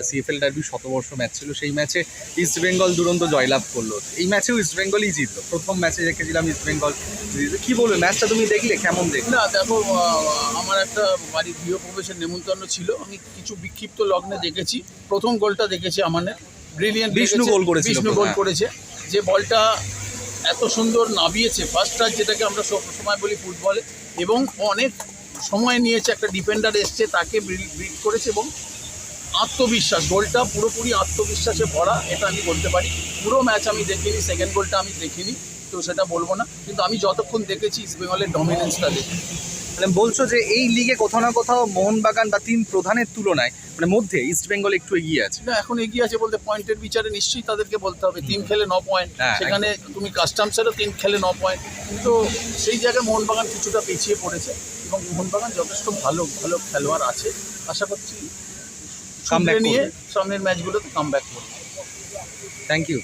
CFL derby শতবর্ষ match ছিল। সেই ম্যাচে ইস্ট বেঙ্গল দুরন্ত জয়লাভ করল। এই ম্যাচেও ইস্ট বেঙ্গলই জিতলো। প্রথম ম্যাচে দেখেছিলাম ইস্ট বেঙ্গল। কি বলবে? ম্যাচটা তুমি দেখলে? কেমন দেখলে? না দেখো আমার একটা বাড়ির গৃহ প্রবেশের নেমন্তন্ন ছিল। আমি কিছু বিক্ষিপ্ত লগ্নে দেখেছি। প্রথম গোলটা দেখেছি আমাদের। ব্রিলিয়ান্ট বিষ্ণু গোল করেছিল বিষ্ণু গোল হ্যাঁ। করেছে। যে বলটা এত সুন্দর নাবিয়েছে ফার্স্ট টাচ যেটাকে আমরা সব সময় বলি ফুটবলে এবং অনেক সময় নিয়েছে একটা ডিফেন্ডার এসছে তাকে বিট করেছে এবং আত্মবিশ্বাস গোলটা পুরোপুরি আত্মবিশ্বাসে ভরা এটা আমি বলতে পারি। পুরো ম্যাচ আমি দেখিনি সেকেন্ড গোলটা আমি দেখিনি তো সেটা বলব না। কিন্তু আমি যতক্ষণ দেখেছি ইস্ট বেঙ্গলের ডমিনেন্সটা দেখি। মানে বলছো যে এই লিগে কোথাও না কোথাও মোহনবাগান বা তিন প্রধানের তুলনায় মানে মধ্যে ইস্ট বেঙ্গল একটু এগিয়ে আছে। না এখন এগিয়ে আছে বলতে পয়েন্টের বিচারে নিশ্চয়ই তাদেরকে বলতে হবে। তিন খেলে ন পয়েন্ট হ্যাঁ, সেখানে তুমি কাস্টমসেরও তিন খেলে ন পয়েন্ট তো সেই জায়গায় মোহনবাগান কিছুটা পিছিয়ে পড়েছে। এবং মোহনবাগান যথেষ্ট ভালো ভালো খেলোয়াড় আছে। আশা করছি নিয়ে। সামনের ম্যাচগুলোতে কাম ব্যাক করবে। Thank you